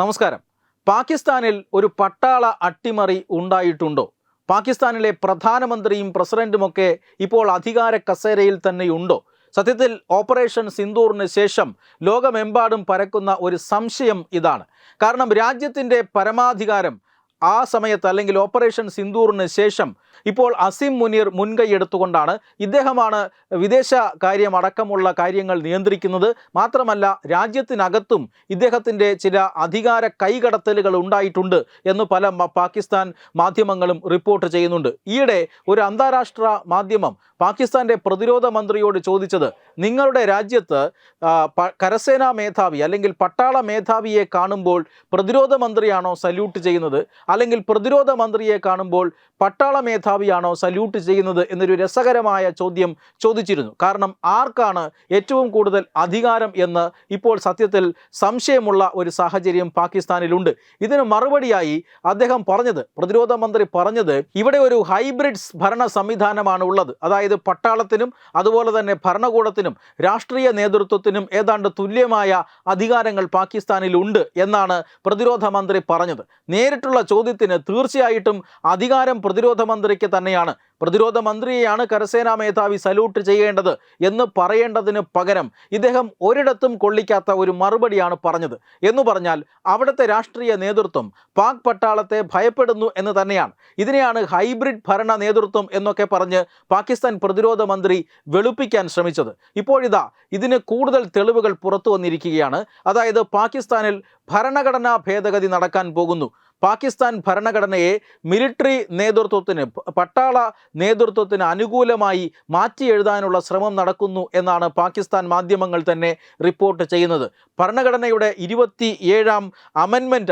നമസ്കാരം. പാകിസ്ഥാനിൽ ഒരു പട്ടാള അട്ടിമറി ഉണ്ടായിട്ടുണ്ടോ? പാകിസ്ഥാനിലെ പ്രധാനമന്ത്രിയും പ്രസിഡന്റുമൊക്കെ ഇപ്പോൾ അധികാര കസേരയിൽ തന്നെയുണ്ടോ? സത്യത്തിൽ ഓപ്പറേഷൻ സിന്ദൂറിന് ശേഷം ലോകമെമ്പാടും പരക്കുന്ന ഒരു സംശയം ഇതാണ്. കാരണം രാജ്യത്തിന്റെ പരമാധികാരം ആ സമയത്ത് അല്ലെങ്കിൽ ഓപ്പറേഷൻ സിന്ദൂറിന് ശേഷം ഇപ്പോൾ അസിം മുനീർ മുൻകൈ എടുത്തുകൊണ്ടാണ് ഇദ്ദേഹമാണ് വിദേശ കാര്യമടക്കമുള്ള കാര്യങ്ങൾ നിയന്ത്രിക്കുന്നത്. മാത്രമല്ല രാജ്യത്തിനകത്തും ഇദ്ദേഹത്തിന്റെ ചില അധികാര കൈകടത്തലുകൾ ഉണ്ടായിട്ടുണ്ട് എന്ന് പല പാകിസ്ഥാൻ മാധ്യമങ്ങളും റിപ്പോർട്ട് ചെയ്യുന്നുണ്ട്. ഈയിടെ ഒരു അന്താരാഷ്ട്ര മാധ്യമം പാകിസ്ഥാന്റെ പ്രതിരോധ മന്ത്രിയോട് ചോദിച്ചത് നിങ്ങളുടെ രാജ്യത്ത് കരസേനാ മേധാവി അല്ലെങ്കിൽ പട്ടാള മേധാവിയെ കാണുമ്പോൾ പ്രതിരോധ മന്ത്രിയാണോ സല്യൂട്ട് ചെയ്യുന്നത്? അല്ലെങ്കിൽ പ്രതിരോധ മന്ത്രിയെ കാണുമ്പോൾ പട്ടാള മേധാവിയാണോ സല്യൂട്ട് ചെയ്യുന്നത് എന്നൊരു രസകരമായ ചോദ്യം ചോദിച്ചിരുന്നു. കാരണം ആർക്കാണ് ഏറ്റവും കൂടുതൽ അധികാരം എന്ന് ഇപ്പോൾ സത്യത്തിൽ സംശയമുള്ള ഒരു സാഹചര്യം പാകിസ്ഥാനിലുണ്ട്. ഇതിന് മറുപടിയായി അദ്ദേഹം പറഞ്ഞത് പ്രതിരോധ മന്ത്രി പറഞ്ഞത് ഇവിടെ ഒരു ഹൈബ്രിഡ്സ് ഭരണ സംവിധാനമാണ് ഉള്ളത്. അതായത് പട്ടാളത്തിനും അതുപോലെ തന്നെ ഭരണകൂടത്തിനും രാഷ്ട്രീയ നേതൃത്വത്തിനും ഏതാണ്ട് തുല്യമായ അധികാരങ്ങൾ പാകിസ്ഥാനിലുണ്ട് എന്നാണ് പ്രതിരോധ മന്ത്രി പറഞ്ഞത്. നേരിട്ടുള്ള ചോദ്യത്തിന് തീർച്ചയായിട്ടും അധികാരം പ്രതിരോധ മന്ത്രിക്ക് തന്നെയാണ്. പ്രതിരോധ മന്ത്രിയെയാണ് കരസേനാ മേധാവി സല്യൂട്ട് ചെയ്യേണ്ടത് എന്ന് പറയേണ്ടതിന് പകരം ഇദ്ദേഹം ഒരിടത്തും കൊള്ളിക്കാത്ത ഒരു മറുപടിയാണ് പറഞ്ഞത്. എന്ന് പറഞ്ഞാൽ അവിടുത്തെ രാഷ്ട്രീയ നേതൃത്വം പാക് പട്ടാളത്തെ ഭയപ്പെടുന്നു എന്ന് തന്നെയാണ്. ഇതിനെയാണ് ഹൈബ്രിഡ് ഭരണ നേതൃത്വം എന്നൊക്കെ പറഞ്ഞ് പാകിസ്ഥാൻ പ്രതിരോധ മന്ത്രി വെളുപ്പിക്കാൻ ശ്രമിച്ചത്. ഇപ്പോഴിതാ ഇതിന് കൂടുതൽ തെളിവുകൾ പുറത്തു വന്നിരിക്കുകയാണ്. അതായത് പാകിസ്ഥാനിൽ ഭരണഘടനാ ഭേദഗതി നടക്കാൻ പോകുന്നു. പാകിസ്ഥാൻ ഭരണഘടനയെ മിലിറ്ററി നേതൃത്വത്തിന് പട്ടാള നേതൃത്വത്തിന് അനുകൂലമായി മാറ്റി എഴുതാനുള്ള ശ്രമം നടക്കുന്നു എന്നാണ് പാകിസ്ഥാൻ മാധ്യമങ്ങൾ തന്നെ റിപ്പോർട്ട് ചെയ്യുന്നത്. ഭരണഘടനയുടെ ഇരുപത്തി ഏഴാം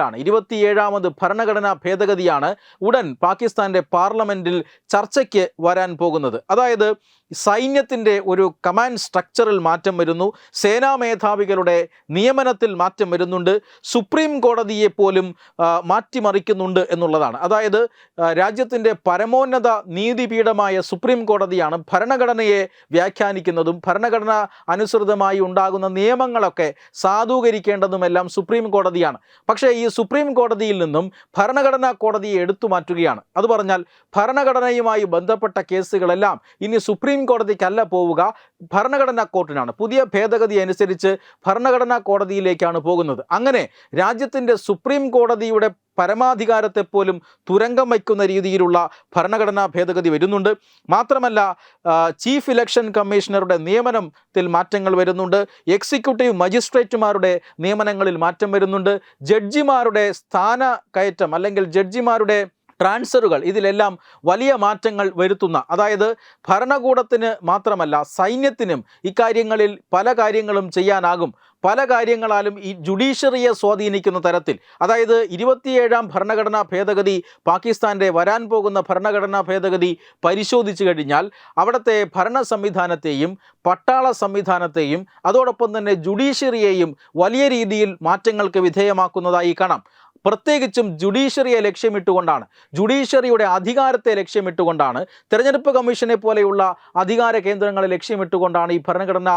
ആണ്. ഇരുപത്തിയേഴാമത് ഭരണഘടനാ ഭേദഗതിയാണ് ഉടൻ പാകിസ്ഥാന്റെ പാർലമെന്റിൽ ചർച്ചയ്ക്ക് വരാൻ പോകുന്നത്. അതായത് സൈന്യത്തിന്റെ ഒരു കമാൻഡ് സ്ട്രക്ചറിൽ മാറ്റം വരുന്നു. സേനാ മേധാവികളുടെ നിയമനത്തിൽ മാറ്റം വരുന്നുണ്ട്. സുപ്രീം കോടതിയെ പോലും മാറ്റിമറിക്കുന്നുണ്ട് എന്നുള്ളതാണ്. അതായത് രാജ്യത്തിന്റെ പരമോന്നത നീതിപീഠമായ സുപ്രീം കോടതിയാണ് ഭരണഘടനയെ വ്യാഖ്യാനിക്കുന്നതും ഭരണഘടന അനുസൃതമായി ഉണ്ടാകുന്ന നിയമങ്ങളൊക്കെ സാധൂകരിക്കേണ്ടതുമെല്ലാം സുപ്രീം കോടതിയാണ്. പക്ഷേ ഈ സുപ്രീം കോടതിയിൽ നിന്നും ഭരണഘടനാ കോടതിയെ എടുത്തു മാറ്റുകയാണ്. അത് പറഞ്ഞാൽ ഭരണഘടനയുമായി ബന്ധപ്പെട്ട കേസുകളെല്ലാം ഇനി സുപ്രീം കോടതിക്കല്ല പോവുക ഭരണഘടനാ കോർട്ടിനാണ്. പുതിയ ഭേദഗതി അനുസരിച്ച് ഭരണഘടനാ കോടതിയിലേക്കാണ് പോകുന്നത്. അങ്ങനെ രാജ്യത്തിന്റെ സുപ്രീം കോടതിയുടെ പരമാധികാരത്തെ പോലും തുരങ്കം വയ്ക്കുന്ന രീതിയിലുള്ള ഭരണഘടനാ ഭേദഗതി വരുന്നുണ്ട്. മാത്രമല്ല ചീഫ് ഇലക്ഷൻ കമ്മീഷണറുടെ നിയമനത്തിൽ മാറ്റങ്ങൾ വരുന്നുണ്ട്. എക്സിക്യൂട്ടീവ് മജിസ്ട്രേറ്റുമാരുടെ നിയമനങ്ങളിൽ മാറ്റം വരുന്നുണ്ട്. ജഡ്ജിമാരുടെ സ്ഥാന കയറ്റം അല്ലെങ്കിൽ ജഡ്ജിമാരുടെ ട്രാൻസ്ഫറുകൾ ഇതിലെല്ലാം വലിയ മാറ്റങ്ങൾ വരുത്തുന്ന അതായത് ഭരണകൂടത്തിന് മാത്രമല്ല സൈന്യത്തിനും ഇക്കാര്യങ്ങളിൽ പല കാര്യങ്ങളും ചെയ്യാനാകും. പല കാര്യങ്ങളാലും ഈ ജുഡീഷ്യറിയെ സ്വാധീനിക്കുന്ന തരത്തിൽ. അതായത് ഇരുപത്തിയേഴാം ഭരണഘടനാ ഭേദഗതി പാകിസ്ഥാന്റെ വരാൻ പോകുന്ന ഭരണഘടനാ ഭേദഗതി പരിശോധിച്ചു കഴിഞ്ഞാൽ അവിടുത്തെ ഭരണ സംവിധാനത്തെയും പട്ടാള സംവിധാനത്തെയും അതോടൊപ്പം തന്നെ ജുഡീഷ്യറിയെയും വലിയ രീതിയിൽ മാറ്റങ്ങൾക്ക് വിധേയമാക്കുന്നതായി കാണാം. പ്രത്യേകിച്ചും ജുഡീഷ്യറിയെ ലക്ഷ്യമിട്ടുകൊണ്ടാണ് ജുഡീഷ്യറിയുടെ അധികാരത്തെ ലക്ഷ്യമിട്ടുകൊണ്ടാണ് തെരഞ്ഞെടുപ്പ് കമ്മീഷനെ പോലെയുള്ള അധികാര കേന്ദ്രങ്ങളെ ലക്ഷ്യമിട്ടുകൊണ്ടാണ് ഈ ഭരണഘടനാ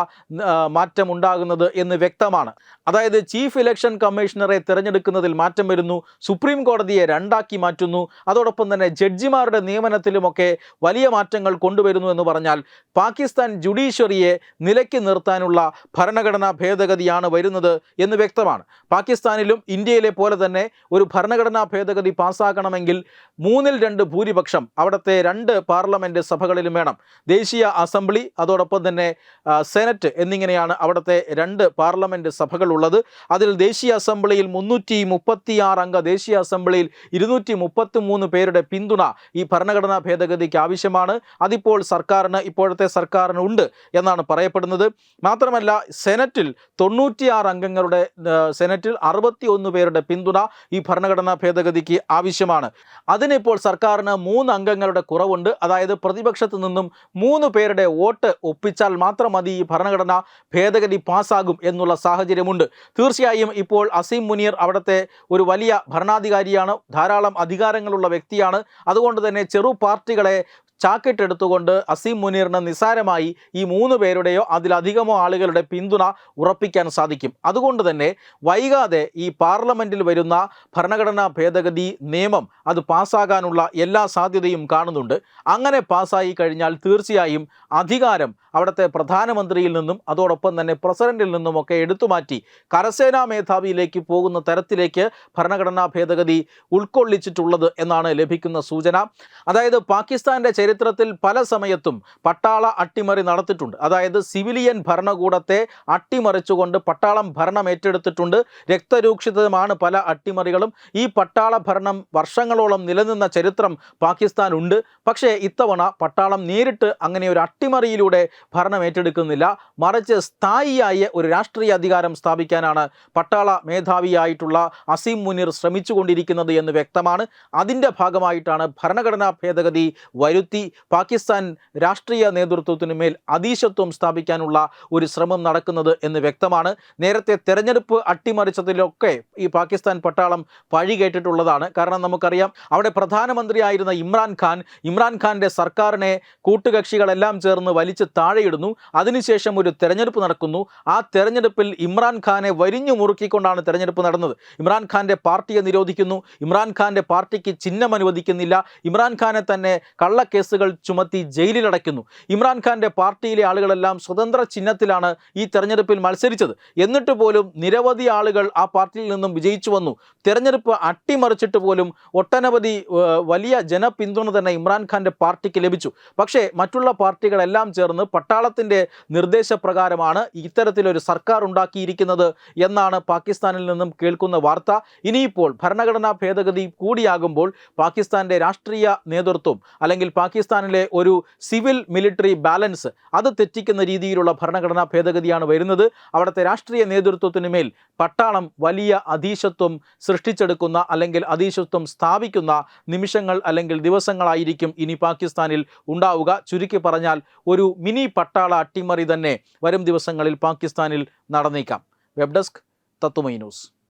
മാറ്റം ഉണ്ടാകുന്നത് എന്ന് വ്യക്തമാണ്. അതായത് ചീഫ് ഇലക്ഷൻ കമ്മീഷണറെ തിരഞ്ഞെടുക്കുന്നതിൽ മാറ്റം വരുന്നു സുപ്രീം കോടതിയെ രണ്ടാക്കി മാറ്റുന്നു അതോടൊപ്പം തന്നെ ജഡ്ജിമാരുടെ നിയമനത്തിലുമൊക്കെ വലിയ മാറ്റങ്ങൾ കൊണ്ടുവരുന്നു എന്ന് പറഞ്ഞാൽ പാകിസ്ഥാൻ ജുഡീഷ്യറിയെ നിലയ്ക്ക് നിർത്താനുള്ള ഭരണഘടനാ ഭേദഗതിയാണ് വരുന്നത് എന്ന് വ്യക്തമാണ്. പാകിസ്ഥാനിലും ഇന്ത്യയിലെ പോലെ തന്നെ ഒരു ഭരണഘടനാ ഭേദഗതി പാസ്സാക്കണമെങ്കിൽ മൂന്നിൽ രണ്ട് ഭൂരിപക്ഷം അവിടുത്തെ രണ്ട് പാർലമെന്റ് സഭകളിലും വേണം. ദേശീയ അസംബ്ലി അതോടൊപ്പം തന്നെ സെനറ്റ് എന്നിങ്ങനെയാണ് അവിടുത്തെ രണ്ട് പാർലമെന്റ് സഭകളുള്ളത്. അതിൽ ദേശീയ അസംബ്ലിയിൽ മുന്നൂറ്റി മുപ്പത്തിയാറ് അംഗ ദേശീയ അസംബ്ലിയിൽ ഇരുന്നൂറ്റി മുപ്പത്തി മൂന്ന് പേരുടെ പിന്തുണ ഈ ഭരണഘടനാ ഭേദഗതിക്ക് ആവശ്യമാണ്. അതിപ്പോൾ സർക്കാരിന് ഇപ്പോഴത്തെ സർക്കാരിന് ഉണ്ട് എന്നാണ് പറയപ്പെടുന്നത്. മാത്രമല്ല സെനറ്റിൽ തൊണ്ണൂറ്റിയാറ് അംഗങ്ങളുടെ സെനറ്റിൽ അറുപത്തി പേരുടെ പിന്തുണ ഈ ഭരണഘടനാ ഭേദഗതിക്ക് ആവശ്യമാണ്. അതിനിപ്പോൾ സർക്കാരിന് മൂന്ന് അംഗങ്ങളുടെ കുറവുണ്ട്. അതായത് പ്രതിപക്ഷത്തു നിന്നും മൂന്ന് പേരുടെ വോട്ട് ഒപ്പിച്ചാൽ മാത്രം മതി ഈ ഭരണഘടന ഭേദഗതി പാസ്സാകും എന്നുള്ള സാഹചര്യമുണ്ട്. തീർച്ചയായും ഇപ്പോൾ അസീം മുനീർ അവിടുത്തെ ഒരു വലിയ ഭരണാധികാരിയാണ്. ധാരാളം അധികാരങ്ങളുള്ള വ്യക്തിയാണ്. അതുകൊണ്ട് തന്നെ ചെറു പാർട്ടികളെ ചാക്കിട്ടെടുത്തുകൊണ്ട് അസീം മുനീറിന് നിസാരമായി ഈ മൂന്ന് പേരുടെയോ അതിലധികമോ ആളുകളുടെ പിന്തുണ ഉറപ്പിക്കാൻ സാധിക്കും. അതുകൊണ്ട് തന്നെ വൈകാതെ ഈ പാർലമെന്റിൽ വരുന്ന ഭരണഘടനാ ഭേദഗതി നിയമം അത് പാസ്സാകാനുള്ള എല്ലാ സാധ്യതയും കാണുന്നുണ്ട്. അങ്ങനെ പാസ്സായി കഴിഞ്ഞാൽ തീർച്ചയായും അധികാരം അവിടുത്തെ പ്രധാനമന്ത്രിയിൽ നിന്നും അതോടൊപ്പം തന്നെ പ്രസിഡന്റിൽ നിന്നുമൊക്കെ എടുത്തുമാറ്റി കരസേനാ മേധാവിയിലേക്ക് പോകുന്ന തരത്തിലേക്ക് ഭരണഘടനാ ഭേദഗതി ഉൾക്കൊള്ളിച്ചിട്ടുള്ളത് എന്നാണ് ലഭിക്കുന്ന സൂചന. അതായത് പാകിസ്ഥാന്റെ ചരിത്രത്തിൽ പല സമയത്തും പട്ടാള അട്ടിമറി നടത്തിയിട്ടുണ്ട്. അതായത് സിവിലിയൻ ഭരണകൂടത്തെ അട്ടിമറിച്ചുകൊണ്ട് പട്ടാളം ഭരണം ഏറ്റെടുത്തിട്ടുണ്ട്. രക്തരൂക്ഷിതമാണ് പല അട്ടിമറികളും ഈ പട്ടാള ഭരണം വർഷങ്ങളോളം നിലനിന്ന ചരിത്രം പാകിസ്ഥാനുണ്ട്. പക്ഷേ ഇത്തവണ പട്ടാളം നേരിട്ട് അങ്ങനെ ഒരു അട്ടിമറിയിലൂടെ ഭരണം ഏറ്റെടുക്കുന്നില്ല. മറിച്ച് സ്ഥായിയായ ഒരു രാഷ്ട്രീയ അധികാരം സ്ഥാപിക്കാനാണ് പട്ടാള മേധാവിയായിട്ടുള്ള അസീം മുനീർ ശ്രമിച്ചുകൊണ്ടിരിക്കുന്നത് എന്ന് വ്യക്തമാണ്. അതിന്റെ ഭാഗമായിട്ടാണ് ഭരണഘടനാ ഭേദഗതി വരുത്തി പാകിസ്ഥാൻ രാഷ്ട്രീയ നേതൃത്വത്തിനു മേൽ അതീശത്വം സ്ഥാപിക്കാനുള്ള ഒരു ശ്രമം നടക്കുന്നത് എന്ന് വ്യക്തമാണ്. നേരത്തെ തെരഞ്ഞെടുപ്പ് അട്ടിമറിച്ചതിലൊക്കെ ഈ പാകിസ്ഥാൻ പട്ടാളം പഴി കേട്ടിട്ടുള്ളതാണ്. കാരണം നമുക്കറിയാം അവിടെ പ്രധാനമന്ത്രിയായിരുന്ന ഇമ്രാൻഖാൻ ഇമ്രാൻഖാന്റെ സർക്കാരിനെ കൂട്ടുകക്ഷികളെല്ലാം ചേർന്ന് വലിച്ച് താഴെയിടുന്നു. അതിനുശേഷം ഒരു തെരഞ്ഞെടുപ്പ് നടക്കുന്നു. ആ തെരഞ്ഞെടുപ്പിൽ ഇമ്രാൻഖാനെ വരിഞ്ഞു മുറുക്കിക്കൊണ്ടാണ് തെരഞ്ഞെടുപ്പ് നടന്നത്. ഇമ്രാൻഖാന്റെ പാർട്ടിയെ നിരോധിക്കുന്നു. ഇമ്രാൻഖാന്റെ പാർട്ടിക്ക് ചിഹ്നം അനുവദിക്കുന്നില്ല. ഇമ്രാൻഖാനെ തന്നെ കള്ളക്കേസുകൾ ചുമത്തി ജയിലിലടയ്ക്കുന്നു. ഇമ്രാൻഖാന്റെ പാർട്ടിയിലെ ആളുകളെല്ലാം സ്വതന്ത്ര ചിഹ്നത്തിലാണ് ഈ തെരഞ്ഞെടുപ്പിൽ മത്സരിച്ചത്. എന്നിട്ട് പോലും നിരവധി ആളുകൾ ആ പാർട്ടിയിൽ നിന്നും വിജയിച്ചു വന്നു. തെരഞ്ഞെടുപ്പ് അട്ടിമറിച്ചിട്ട് പോലും ഒട്ടനവധി വലിയ ജനപിന്തുണ തന്നെ ഇമ്രാൻഖാന്റെ പാർട്ടിക്ക് ലഭിച്ചു. പക്ഷേ മറ്റുള്ള പാർട്ടികളെല്ലാം ചേർന്ന് പട്ടാളത്തിന്റെ നിർദ്ദേശപ്രകാരമാണ് ഇത്തരത്തിലൊരു സർക്കാർ ഉണ്ടാക്കിയിരിക്കുന്നത് എന്നാണ് പാകിസ്ഥാനിൽ നിന്നും കേൾക്കുന്ന വാർത്ത. ഇനിയിപ്പോൾ ഭരണഘടനാ ഭേദഗതി കൂടിയാകുമ്പോൾ പാകിസ്ഥാന്റെ രാഷ്ട്രീയ നേതൃത്വം അല്ലെങ്കിൽ പാകിസ്ഥാനിലെ ഒരു സിവിൽ മിലിറ്ററി ബാലൻസ് അത് തെറ്റിക്കുന്ന രീതിയിലുള്ള ഭരണഘടനാ ഭേദഗതിയാണ് വരുന്നത്. അവിടുത്തെ രാഷ്ട്രീയ നേതൃത്വത്തിന് മേൽ പട്ടാളം വലിയ അധീശത്വം സൃഷ്ടിച്ചെടുക്കുന്ന അല്ലെങ്കിൽ അതീശത്വം സ്ഥാപിക്കുന്ന നിമിഷങ്ങൾ അല്ലെങ്കിൽ ദിവസങ്ങളായിരിക്കും ഇനി പാകിസ്ഥാനിൽ ഉണ്ടാവുക. ചുരുക്കി പറഞ്ഞാൽ ഒരു മിനി പട്ടാള അട്ടിമറി തന്നെ വരും ദിവസങ്ങളിൽ പാകിസ്ഥാനിൽ നടന്നേക്കാം. വെബ് ഡെസ്ക് തത്തുമൈ ന്യൂസ്.